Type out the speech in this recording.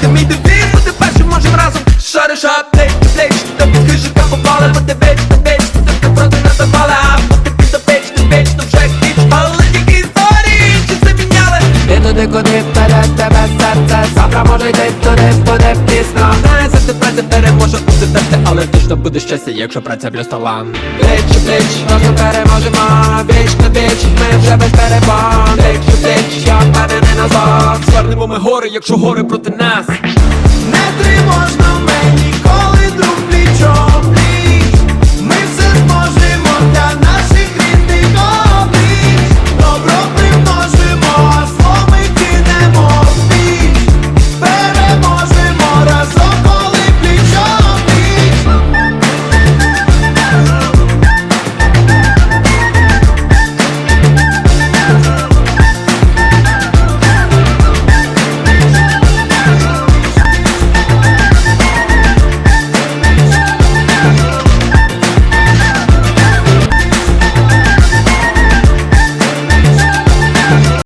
Це мій девіз Бути першим можем разом. Шариш ап, плеч, та під крижика попали Бути веч, та веч, та ти проти не давала А бути під печ, ти веч, то вже піч, Але тільки історії, чи це міняли? Ти куди вперед тебе буде щастя, якщо праця плюс талант Плеч у плеч, разом переможемо. Віч на віч, ми вже без перебон Плеч у плеч, я впевнений назад Звернемо ми гори, якщо гори проти нас. Не тривожно